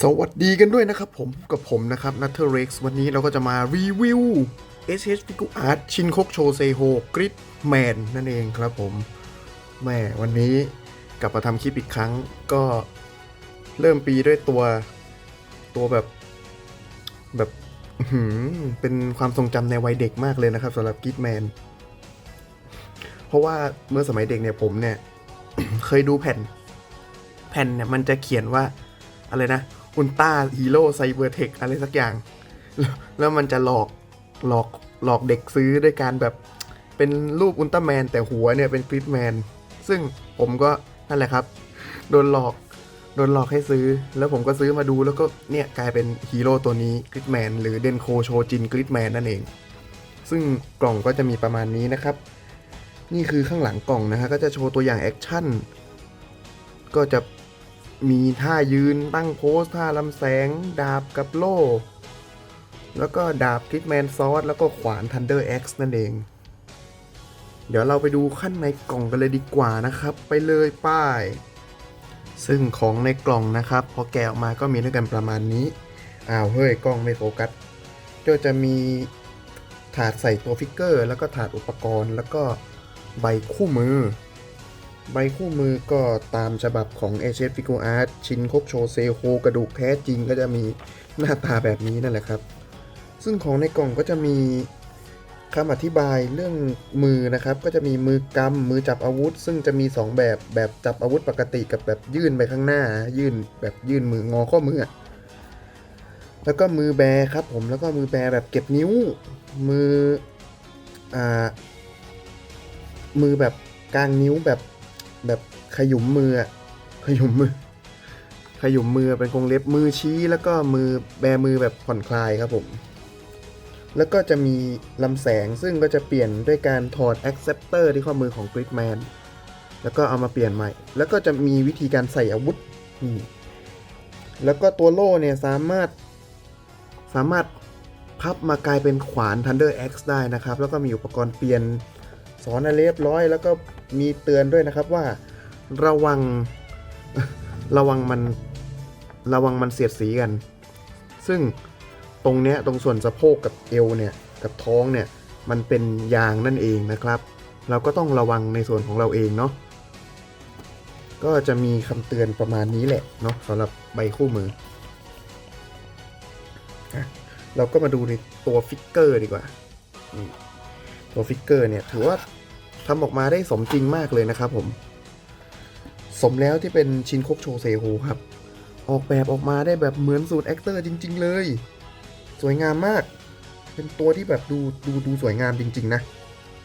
สวัสดีกันด้วยนะครับผมกับผมนะครับนัทเทอร์เร็กซ์วันนี้เราก็จะมารีวิว SH f i g u Art ชินคกโชเซโฮกริดแมนนั่นเองครับผมแม่วันนี้กลับมาทำคลิปอีกครั้งก็เริ่มปีด้วยตัวตัวแบบแบบเป็นความทรงจำในวัยเด็กมากเลยนะครับสำหรับกริดแมนเพราะว่าเมื่อสมัยเด็กเนี่ยผมเนี่ย เคยดูแผ่น แผ่นเนี่ยมันจะเขียนว่า อะไรนะอุลตร้าฮีโร่ไซเบอร์เทคอะไรสักอย่าง แล้วมันจะหลอกหลอกหลอกเด็กซื้อด้วยการแบบเป็นรูปอุลตร้าแมนแต่หัวเนี่ยเป็นกริดแมนซึ่งผมก็นั่นแหละครับ โดนหลอกโดนหลอกให้ซื้อ แล้วผมก็ซื้อมาดูแล้วก็เนี่ยกลายเป็นฮีโร่ตัวนี้กริดแมนหรือเดนโคโชจินกริดแมนนั่นเอง ซึ่งกล่องก็จะมีประมาณนี้นะครับ นี่คือข้างหลังกล่องนะฮะก็จะโชว์ตัวอย่างแอคชั่นก็จะ มีท่ายืนตั้งโพสท่าลำแสง ดาบกับโล่ แล้วก็ดาบคิดแมนซอสแล้วก็ขวาน Thunder X นั่นเอง เดี๋ยวเราไปดูขั้นในกล่องกันเลยดีกว่านะครับ ไปเลยป้าย ซึ่งของในกล่องนะครับ พอแกะออกมาก็มีด้วยกันประมาณนี้ อ้าว เฮ้ย กล้องไม่โฟกัสก็จะมีถาดใส่ตัวฟิกเกอร์ แล้วก็ถาดอุปกรณ์ แล้วก็ใบคู่มือ ใบคู่มือก็ตามฉบับของ a อ f i g u Art ชินคกโชเซโฮกระดูกแท้จริงก็จะมีหน้าตาแบบนี้นั่นแหละครับ ซึ่งของในกล่องก็จะมีคำอธิบายเรื่องมือนะครับ ก็จะมีมือกำมือจับอาวุธ ซึ่งจะมี 2 แบบแบบจับอาวุธปกติกับแบบยื่นไปข้างหน้า ยื่นแบบยื่นมืองอข้อมือ แล้วก็มือแบครับผมแล้วก็มือแบแบบเก็บนิ้ว มืออ่ามือแบบกลางนิ้วแบบ แบบขยุมมือขยุมมือ ขยุมมือเป็นกรงเล็บมือชี้แล้วก็มือแบมือแบบผ่อนคลายครับผม แล้วก็จะมีลำแสงซึ่งก็จะเปลี่ยนด้วยการถอด acceptor ที่ข้อมือของ Gridman แล้วก็เอามาเปลี่ยนใหม่ แล้วก็จะมีวิธีการใส่อาวุธนี่แล้วก็ตัวโล่เนี่ยสามารถสามารถพับมากลายเป็นขวาน Thunder X ได้นะครับ แล้วก็มีอุปกรณ์เปลี่ยน อนอะไรเรียบร้อย แล้วก็มีเตือนด้วยนะครับว่าระวังระวังมันระวังมันเสียดสีกัน ซึ่งตรงเนี้ยตรงส่วนสะโพกกับเอวเนี่ยกับท้องเนี่ยมันเป็นยางนั่นเองนะครับ เราก็ต้องระวังในส่วนของเราเองเนาะก็จะมีคำเตือนประมาณนี้แหละเนาะสำหรับใบคู่มือ เราก็มาดูในตัวฟิกเกอร์ดีกว่า ตัวฟิกเกอร์เนี่ยถือว่า ทำออกมาได้สมจริงมากเลยนะครับผม สมแล้วที่เป็นชินคกโชเซโฮครับ ออกแบบออกมาได้แบบเหมือนสูตรแอคเตอร์จริง ๆ เลย สวยงามมาก เป็นตัวที่แบบดูดูดูสวยงามจริง ๆ นะ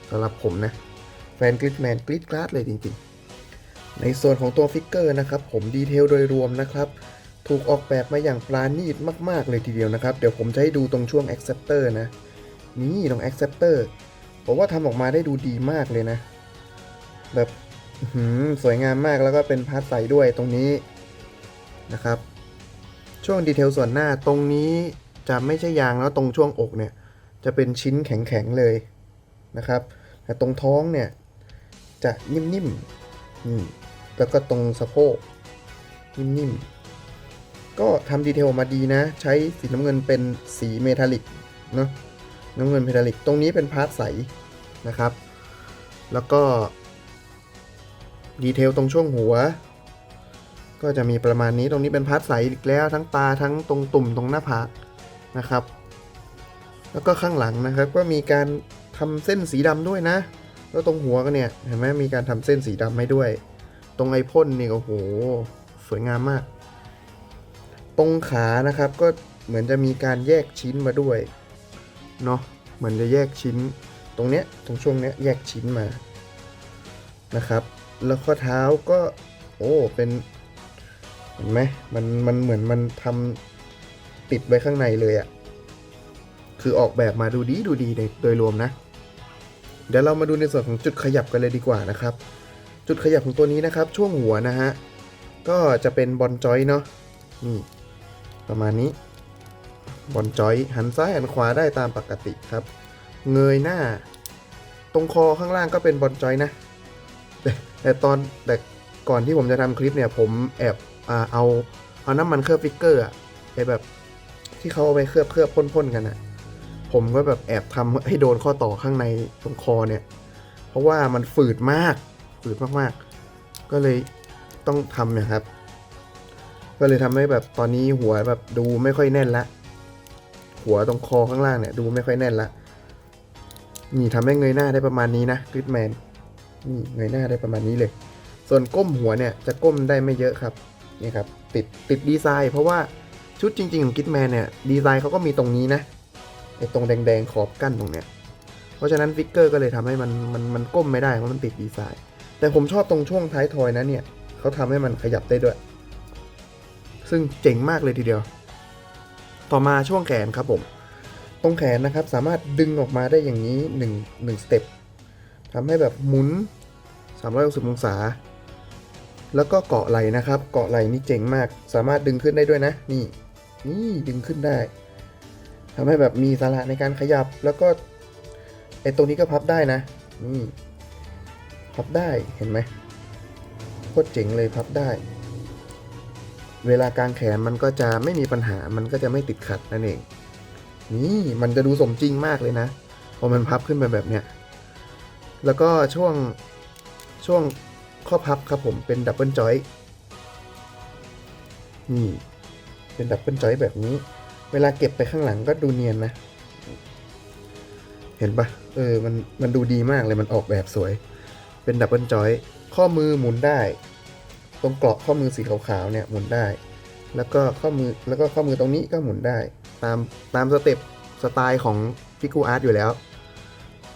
สำหรับผมนะ แฟนกริดแมนกริดกราดเลยจริง ๆ ในส่วนของตัวฟิกเกอร์นะครับ ผมดีเทลโดยรวมนะครับ ถูกออกแบบมาอย่างปราณีตมาก ๆ เลยทีเดียวนะครับ เดี๋ยวผมจะให้ดูตรงช่วง acceptor นะ นี่ตรง acceptor ผมว่าทำออกมาได้ดูดีมากเลยนะ แบบสวยงามมากแล้วก็เป็นพาร์ทใสด้วยตรงนี้นะครับ ช่วงดีเทลส่วนหน้าตรงนี้จะไม่ใช่ยางแล้วตรงช่วงอกเนี่ย จะเป็นชิ้นแข็งๆเลยนะครับแต่ตรงท้องเนี่ยจะนิ่มๆแล้วก็ตรงสะโพกนิ่มๆก็ทำดีเทลออกมาดีนะ ใช้สีน้ำเงินเป็นสีเมทัลลิกเนาะ น้ำเงินเมทัลลิกตรงนี้เป็นพาร์ทใสนะครับ แล้วก็ดีเทลตรงช่วงหัว ก็จะมีประมาณนี้ตรงนี้เป็นพาร์ทใสอีกแล้วทั้งตาทั้งตรงตุ่มตรงหน้าผากนะครับ แล้วก็ข้างหลังนะครับก็มีการทำเส้นสีดำด้วยนะ แล้วตรงหัวก็เนี่ยเห็นไหมมีการทำเส้นสีดำให้ด้วย ตรงไอพ่นนี่โอ้โหสวยงามมาก ตรงขานะครับก็เหมือนจะมีการแยกชิ้นมาด้วย เนาะเหมือนจะแยกชิ้นตรงเนี้ยตรงช่วงเนี้ยแยกชิ้นมานะครับ แล้วข้อเท้าก็โอ้เป็นเห็นไหมมันมันเหมือนมันทำติดไว้ข้างในเลยอะ่ะคือออกแบบมาดูดีดูดีในโดยรวมนะ เดี๋ยวเรามาดูในส่วนของจุดขยับกันเลยดีกว่านะครับ จุดขยับของตัวนี้นะครับ ช่วงหัวนะฮะก็จะเป็นบอลจอยเนาะนี่ประมาณนี้ บอลจอยหันซ้ายหันขวาได้ตามปกติครับ เงยหน้า ตรงคอข้างล่างก็เป็นบอลจอยนะแต่แต่ตอนแต่ก่อนที่ผมจะทำคลิปเนี่ย ผมแอบอ่าเอาเอาน้ำมันเคลือบฟิกเกอร์อะไปแบบที่เขาเอาไปเคลือบเคลือบพ่นๆกันอะผมก็แบบแอบทำให้โดนข้อต่อข้างในตรงคอเนี่ย เพราะว่ามันฝืดมาก ฝืดมากๆ ก็เลยต้องทำเนี่ยครับ ก็เลยทำให้แบบตอนนี้หัวแบบดูไม่ค่อยแน่นละ หัวตรงคอข้างล่างเนี่ยดูไม่ค่อยแน่นละนี่ทำให้เงยหน้าได้ประมาณนี้นะกริดแมนนี่เงยหน้าได้ประมาณนี้เลย ส่วนก้มหัวเนี่ยจะก้มได้ไม่เยอะครับนี่ครับติดติดดีไซน์เพราะว่าชุดจริง ๆ ของกิทแมนเนี่ยดีไซน์เขาก็มีตรงนี้นะไอตรงแดงๆขอบกั้นตรงเนี้ยเพราะฉะนั้นฟิกเกอร์ก็เลยทำให้มันมันมันก้มไม่ได้เพราะมันติดดีไซน์ แต่ผมชอบตรงช่วงท้ายทอยนะเนี่ยเขาทำให้มันขยับได้ด้วย ซึ่งเจ๋งมากเลยทีเดียว ต่อมาช่วงแขนครับผม ตรงแขนนะครับสามารถดึงออกมาได้อย่างนี้1 1สเต็ปทำให้แบบหมุน 360 องศา แล้วก็เกาะไหลนะครับ เกาะไหลนี่เจ๋งมาก สามารถดึงขึ้นได้ด้วยนะ นี่ นี่ดึงขึ้นได้ทำให้แบบมีสาระในการขยับ แล้วก็ไอตรงนี้ก็พับได้นะ นี่ พับได้ เห็นไหมโคตรเจ๋งเลยพับได้ เวลากางแขนมันก็จะไม่มีปัญหา มันก็จะไม่ติดขัดนั่นเอง นี่มันจะดูสมจริงมากเลยนะ พอมันพับขึ้นไปแบบเนี้ย แล้วก็ช่วงช่วงข้อพับครับผมเป็นดับเบิลจอยนี่ เป็นดับเบิลจอยแบบนี้ เวลาเก็บไปข้างหลังก็ดูเนียนนะ เห็นปะเออ มัน มันดูดีมากเลย มันออกแบบสวย เป็นดับเบิลจอย ข้อมือหมุนได้ ตรงกราะข้อมือสีขาวๆเนี่ยหมุนได้ แล้วก็ข้อมือแล้วก็ข้อมือตรงนี้ก็หมุนได้ ตามตามสเต็ปสไตล์ของฟิกูอาร์ตอยู่แล้ว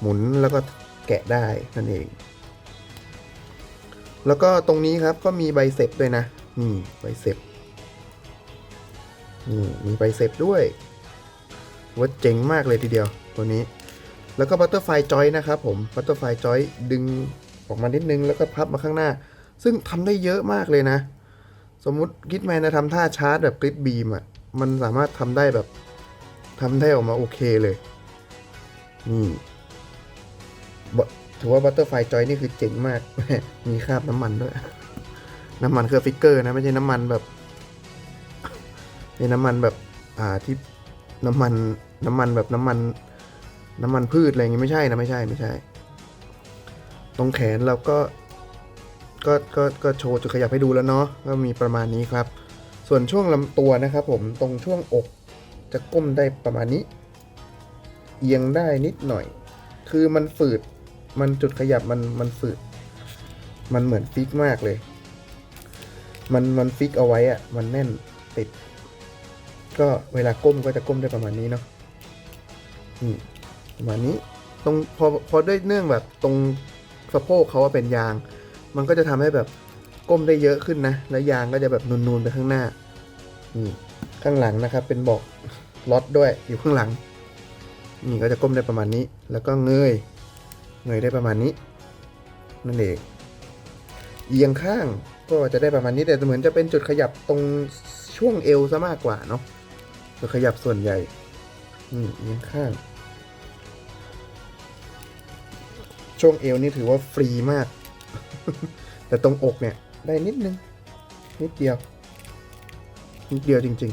หมุนแล้วก็แกะได้นั่นเอง แล้วก็ตรงนี้ครับก็มีใบเสพด้วยนะ นี่ใบเสพนี่มีใบเสพด้วยว่าเจ๋งมากเลยทีเดียวตัวนี้ แล้วก็บัตเตอร์ไฟจอยนะครับผมบัตเตอร์ไฟจอยดึงออกมานิดนึงแล้วก็พับมาข้างหน้า ซึ่งทำได้เยอะมากเลยนะ สมมุติกิทแมนจะทำท่าชาร์จแบบกริดบีมอะ มันสามารถทำได้แบบทำได้ออกมาโอเคเลย นี่ถือว่าบัตเตอร์ไฟจอยนี่คือเจ๋งมาก มีคราบน้ำมันด้วย น้ำมันเครื่องฟิกเกอร์นะ ไม่ใช่น้ำมันแบบนี่น้ำมันแบบ อ่าที่น้ำมันน้ำมันแบบน้ำมัน น้ำมันพืชอะไรอย่างงี้ไม่ใช่นะไม่ใช่ไม่ใช่ ตรงแขนเราก็ ก็ก็ก็โชว์จุดขยับให้ดูแล้วเนาะก็มีประมาณนี้ครับ ส่วนช่วงลำตัวนะครับผมตรงช่วงอกจะก้มได้ประมาณนี้ เอียงได้นิดหน่อย คือมันฝืดมันจุดขยับมันมันฝืด มันเหมือนฟิกมากเลย มันมันฟิกเอาไว้อะมันแน่นติด ก็เวลาก้มก็จะก้มได้ประมาณนี้เนาะนี่ประมาณนี้ตรงพอพอด้วยเนื่องแบบตรงสะโพกเขาว่าเป็นยาง มันก็จะทำให้แบบก้มได้เยอะขึ้นนะ แล้วยางก็จะแบบนูนๆไปข้างหน้านี่ข้างหลังนะครับ เป็นบอกล็อตด้วยอยู่ข้างหลัง นี่ก็จะก้มได้ประมาณนี้ แล้วก็เงย เงยได้ประมาณนี้ นั่นเองเอียงข้างก็จะได้ประมาณนี้แต่เหมือนจะเป็นจุดขยับตรงช่วงเอวซะมากกว่าเนาะจุดขยับส่วนใหญ่นี่เอียงข้าง ช่วงเอวนี่ถือว่าฟรีมาก แต่ตรงอกเนี่ย ได้นิดนึง นิดเดียว นิดเดียวจริง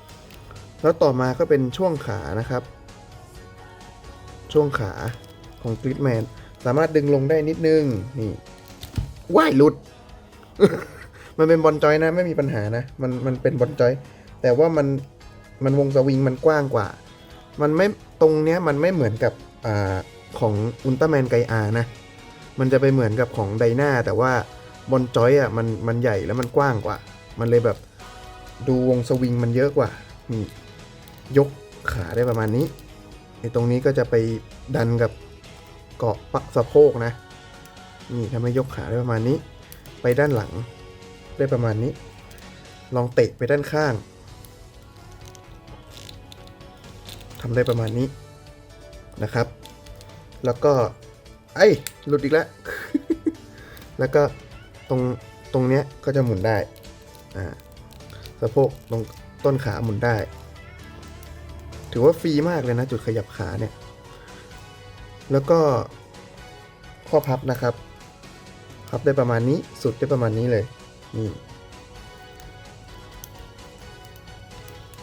ๆ แล้วต่อมาก็เป็นช่วงขานะครับ ช่วงขาของกริดแมนสามารถดึงลงได้นิดนึง นี่ว่ายหลุด มันเป็นบอลจอยนะ ไม่มีปัญหานะ มันมันเป็นบอลจอย แต่ว่ามันมันวงสวิงมันกว้างกว่า มันไม่ตรงเนี้ยมันไม่เหมือนกับอของอุลตร้าแมนไกอานะ มันจะไปเหมือนกับของไดนาแต่ว่าบอลจอยอะมันมันใหญ่แล้วมันกว้างกว่า มันเลยแบบดูวงสวิงมันเยอะกว่านี่ยกขาได้ประมาณนี้ไอ้ตรงนี้ก็จะไปดันกับเกาะปักสะโพกนะ นี่ทำให้ยกขาได้ประมาณนี้ ไปด้านหลังได้ประมาณนี้ ลองเตะไปด้านข้างทำได้ประมาณนี้นะครับ แล้วก็ ไอ้หลุดอีกแล้ว แล้วก็ตรงตรงเนี้ยก็จะหมุนได้ อ่าสะโพกตรงต้นขาหมุนได้ ถือว่าฟรีมากเลยนะ จุดขยับขาเนี่ย แล้วก็ข้อพับนะครับพับได้ประมาณนี้สุดได้ประมาณนี้เลยนี่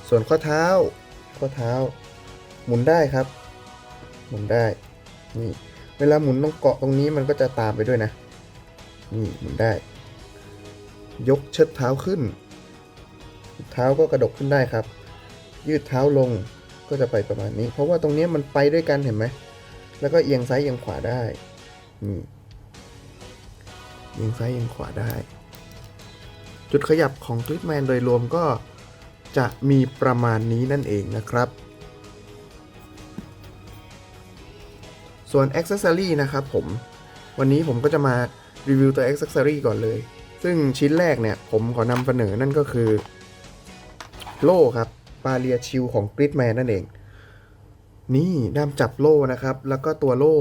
ส่วนข้อเท้า ข้อเท้า หมุนได้ครับ หมุนได้นี่ เวลาหมุนตรงเกาะตรงนี้มันก็จะตามไปด้วยนะ นี่หมุนได้ ยกเชิดเท้าขึ้น เท้าก็กระดกขึ้นได้ครับ ยืดเท้าลงก็จะไปประมาณนี้ เพราะว่าตรงนี้มันไปด้วยกันเห็นไหม แล้วก็เอียงซ้ายเอียงขวาได้นี่เอียงซ้ายเอียงขวาได้ จุดขยับของ g r i d m a n โดยรวมก็จะมีประมาณนี้นั่นเองนะครับ ส่วน Accessory นะครับผม วันนี้ผมก็จะมารีวิวตัว Accessory ก่อนเลย ซึ่งชิ้นแรกเนี่ย ผมขอนำเสนอนั่นก็คือ โล่ครับปาเรียชิลของ Gridman นั่นเอง นี่ด้ามจับโล่นะครับ แล้วก็ตัวโล่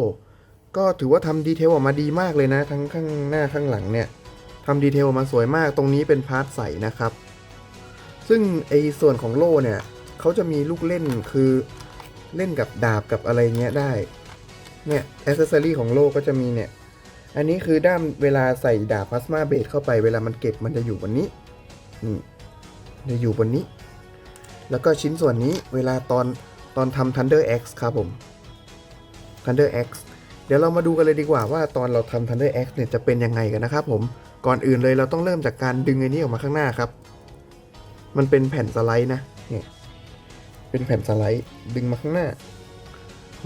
ก็ถือว่าทำดีเทลออกมาดีมากเลยนะ ทั้งข้างหน้าข้างหลังเนี่ยทำดีเทลออกมาสวยมากตรงนี้เป็นพาร์ทใสนะครับ ซึ่งไอส่วนของโล่เนี่ยเขาจะมีลูกเล่นคือเล่นกับดาบกับอะไรเงี้ยได้ เนี่ยอ c เซสซอรี่ของโล่ก็จะมีเนี่ย อันนี้คือด้ามเวลาใส่ดาบพลาสมาเบสเข้าไปเวลามันเก็บมันจะอยู่บนนี้นี่จะอยู่บนนี้ แล้วก็ชิ้นส่วนนี้เวลาตอนตอนทำ Thunder X ครับผม Thunder X เดี๋ยวเรามาดูกันเลยดีกว่าว่าตอนเราทำ Thunder X เนี่ยจะเป็นยังไงกันนะครับผมก่อนอื่นเลยเราต้องเริ่มจากการดึงไอ้นี้ออกมาข้างหน้าครับ มันเป็นแผ่นสไลด์นะเนี่ยเป็นแผ่นสไลด์ดึงมาข้างหน้า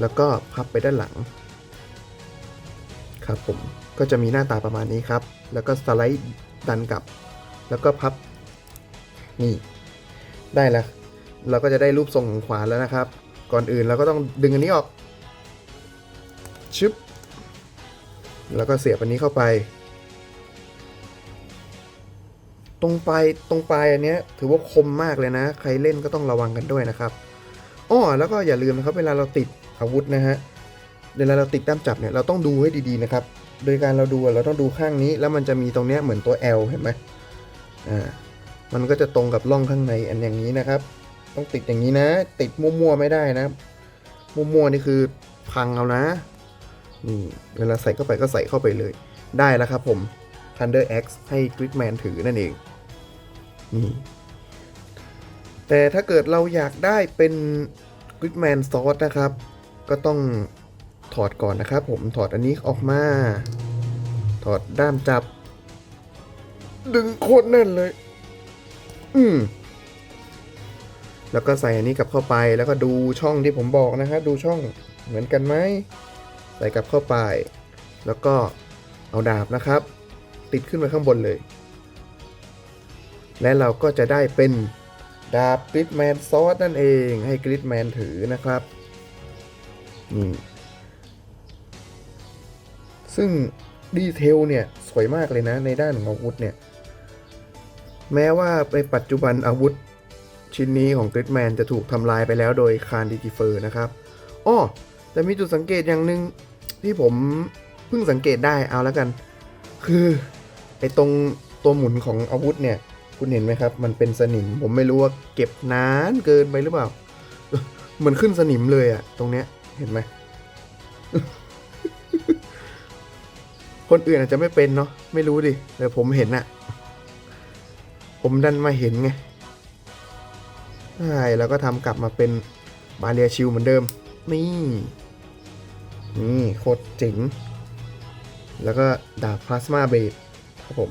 แล้วก็พับไปด้านหลัง ครับผมก็จะมีหน้าตาประมาณนี้ครับ แล้วก็สไลด์ดันกลับ แล้วก็พับ นี่ ได้แล้ว เราก็จะได้รูปทรงของขวานแล้วนะครับ ก่อนอื่นเราก็ต้องดึงอันนี้ออก ชึบ แล้วก็เสียบอันนี้เข้าไป ตรงปลายตรงปลายอันเนี้ย ถือว่าคมมากเลยนะ ใครเล่นก็ต้องระวังกันด้วยนะครับอ้อแล้วก็อย่าลืมนะครับ เวลาเราติด อาวุธนะฮะเวลาเราติดด้ามจับเนี่ยเราต้องดูให้ดีๆนะครับ โดยการเราดูเราต้องดูข้างนี้ แล้วมันจะมีตรงเนี้ยเหมือนตัว L เห็นไหมอ่ามันก็จะตรงกับร่องข้างในอันอย่างนี้นะครับ ต้องติดอย่างนี้นะ ติดมั่วๆไม่ได้นะ มั่วๆนี่คือพังเอานะนี่เวลาใส่เข้าไปก็ใส่เข้าไปเลย ได้แล้วครับผม Thunder X ให้ Gridman ถือนั่นเองนี่แต่ถ้าเกิดเราอยากได้เป็น Gridman Sword นะครับ ก็ต้องถอดก่อนนะครับ ผมถอดอันนี้ออกมา ถอดด้ามจับ ดึงโคตรแน่นเลย อืมแล้วก็ใส่อันนี้กลับเข้าไปแล้วก็ดูช่องที่ผมบอกนะครับดูช่องเหมือนกันไหมใส่กลับเข้าไป แล้วก็เอาดาบนะครับ ติดขึ้นไปข้างบนเลย และเราก็จะได้เป็นดาบกริดแมนซอสนั่นเอง ให้กริดแมนถือนะครับ นี่ซึ่งดีเทลเนี่ย สวยมากเลยนะ ในด้านของอาวุธเนี่ย แม้ว่าในปัจจุบันอาวุธชิ้นนี้ของกริดแมนจะถูกทำลายไปแล้วโดยคารดิจิเฟอร์นะครับอ้อแต่มีจุดสังเกตอย่างหนึ่งที่ผมเพิ่งสังเกตได้เอาแล้วกัน คือไอ้ตรงตัวหมุนของอาวุธเนี่ย คุณเห็นไหมครับ มันเป็นสนิม ผมไม่รู้ว่าเก็บนานเกินไปหรือเปล่า เหมือนขึ้นสนิมเลยอะตรงเนี้ย เห็นไหม คนอื่นอาจจะไม่เป็นเนาะไม่รู้ดิแต่ผมเห็นอะผมดันมาเห็นไงใช่แล้วก็ทำกลับมาเป็นบาเรียชิลเหมือนเดิม นี่ นี่โคตรเจ๋ง แล้วก็ดาบพลาสมาเบดครับผม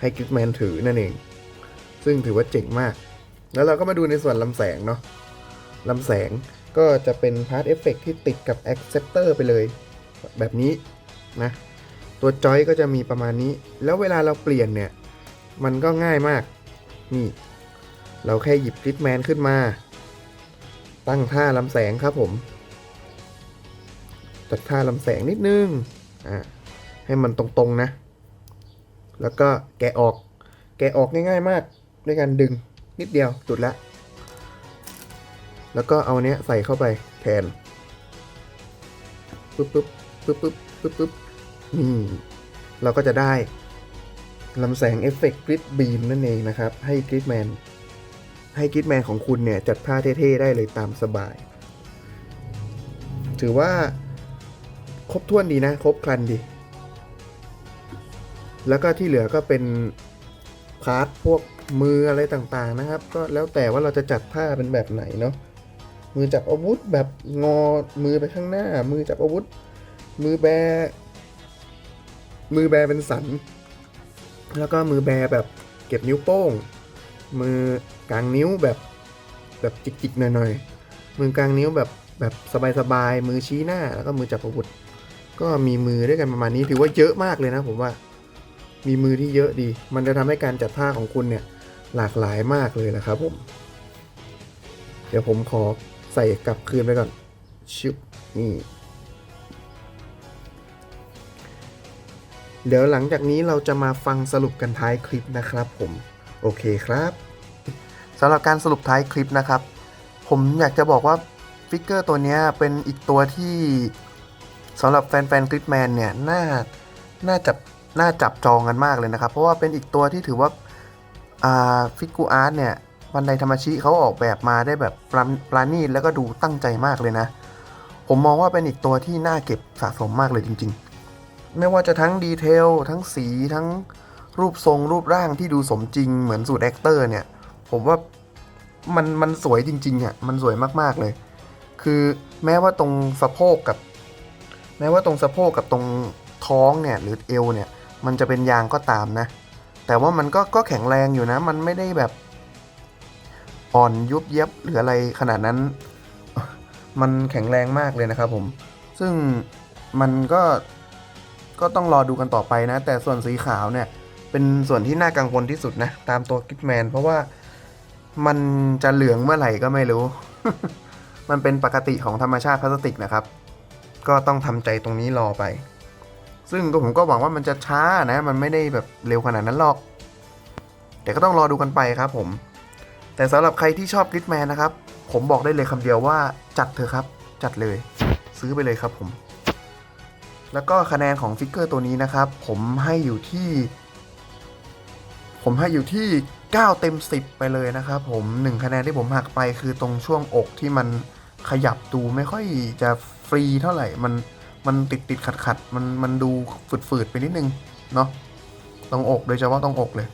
ให้กิฟแมนถือนั่นเอง ซึ่งถือว่าเจ๋งมาก แล้วเราก็มาดูในส่วนลำแสงเนาะลำแสง ก็จะเป็นพาร์ทเอฟเฟกที่ติดกับ Acceptor ไปเลย แบบนี้นะ ตัวจอยก็จะมีประมาณนี้ แล้วเวลาเราเปลี่ยนเนี่ย มันก็ง่ายมาก นี่ เราแค่หยิบกริดแมนขึ้นมา ตั้งท่าลำแสงครับผม จัดท่าลำแสงนิดนึง อ่าให้มันตรงๆนะ แล้วก็แกะออก แกะออกง่ายๆมาก ด้วยการดึงนิดเดียวจุดละ แล้วก็เอาเนี้ยใส่เข้าไปแทนปึ๊บปึ๊บปึ๊บปึ๊บปึ๊บปึ๊บนี่เราก็จะได้ลำแสงเอฟเฟกต์กริดบีมนั่นเองนะครับ ให้กริดแมนให้กริดแมนของคุณเนี่ย จัดท่าเท่ๆ ได้เลยตามสบาย ถือว่าครบถ้วนดีนะ ครบครันดี แล้วก็ที่เหลือก็เป็นพาร์ทพวกมืออะไรต่างๆนะครับ ก็แล้วแต่ว่าเราจะจัดท่าเป็นแบบไหนเนาะ มือจับอาวุธแบบงอมือไปข้างหน้า มือจับอาวุธ มือแบ มือแบเป็นสัน แล้วก็มือแบแบบเก็บนิ้วโป้ง มือกลางนิ้วแบบแบบจิกๆหน่อยๆ มือกลางนิ้วแบบแบบสบายๆ มือชี้หน้าแล้วก็มือจับอาวุธ ก็มีมือด้วยกันประมาณนี้ถือว่าเยอะมากเลยนะผมว่า มีมือที่เยอะดี มันจะทำให้การจัดท่าของคุณเนี่ยหลากหลายมากเลยนะครับผม เดี๋ยวผมขอ ใส่กลับคืนไปก่อน ชิบนี่ เดี๋ยวหลังจากนี้เราจะมาฟังสรุปกันท้ายคลิปนะครับผม โอเคครับสำหรับการสรุปท้ายคลิปนะครับ ผมอยากจะบอกว่าฟิกเกอร์ตัวนี้เป็นอีกตัวที่สำหรับแฟนๆคลิปแมนเนี่ย น่า น่าจับ น่าจับจองกันมากเลยนะครับ เพราะว่าเป็นอีกตัวที่ถือว่า อ่า ฟิกูอาร์ตเนี่ย บันไดธรรมชิเขาออกแบบมาได้แบบปราปราณีตแล้วก็ดูตั้งใจมากเลยนะ ผมมองว่าเป็นอีกตัวที่น่าเก็บสะสมมากเลยจริง ๆ ไม่ว่าจะทั้งดีเทลทั้งสีทั้งรูปทรงรูปร่างที่ดูสมจริงเหมือนสูตรแอคเตอร์เนี่ย ผมว่ามันมันสวยจริงๆอะมันสวยมากๆเลย คือแม้ว่าตรงสะโพกกับ แม้ว่าตรงสะโพกกับตรงท้องเนี่ยหรือเอวเนี่ย มันจะเป็นยางก็ตามนะ แต่ว่ามันก็ก็แข็งแรงอยู่นะ มันไม่ได้แบบ อ่อนยุบเย็บหรืออะไรขนาดนั้น มันแข็งแรงมากเลยนะครับผม ซึ่งมันก็ก็ต้องรอดูกันต่อไปนะ แต่ส่วนสีขาวเนี่ย เป็นส่วนที่น่ากังวลที่สุดนะ ตามตัวกิทแมน เพราะว่ามันจะเหลืองเมื่อไหร่ก็ไม่รู้ มันเป็นปกติของธรรมชาติพลาสติกนะครับ ก็ต้องทำใจตรงนี้รอไป ซึ่งก็ผมก็หวังว่ามันจะช้านะ มันไม่ได้แบบเร็วขนาดนั้นหรอก แต่ก็ต้องรอดูกันไปครับผม แต่สำหรับใครที่ชอบกริดแมนนะครับ ผมบอกได้เลยคำเดียวว่าจัดเถอะครับ จัดเลย ซื้อไปเลยครับผม แล้วก็คะแนนของฟิกเกอร์ตัวนี้นะครับ ผมให้อยู่ที่ ผมให้อยู่ที่ 9 เต็ม 10 ไปเลยนะครับ ผม 1 คะแนนที่ผมหักไปคือตรงช่วงอกที่มันขยับดูไม่ค่อยจะฟรีเท่าไหร่ มัน มันติดติดขัดขัดมัน มันดูฝืดฝืดไปนิดนึง เนาะ ตรงอกโดยเฉพาะตรงอกเลย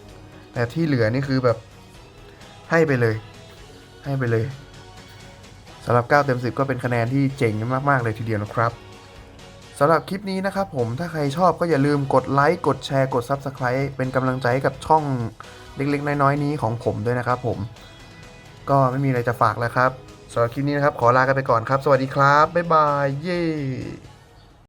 แต่ที่เหลือนี่คือแบบ ให้ไปเลย ให้ไปเลยสำหรับ 9 เต็ม 10 ก็เป็นคะแนนที่เจ๋งมาก ๆ เลยทีเดียวนะครับสำหรับคลิปนี้นะครับผมถ้าใครชอบก็อย่าลืมกดไลค์กดแชร์กด Subscribe เป็นกำลังใจให้กับช่องเล็กๆ น้อยๆ นี้ของผมด้วยนะครับผม ก็ไม่มีอะไรจะฝากแล้วครับสำหรับคลิปนี้นะครับ ขอลากันไปก่อนครับ สวัสดีครับ บ๊ายบาย เย้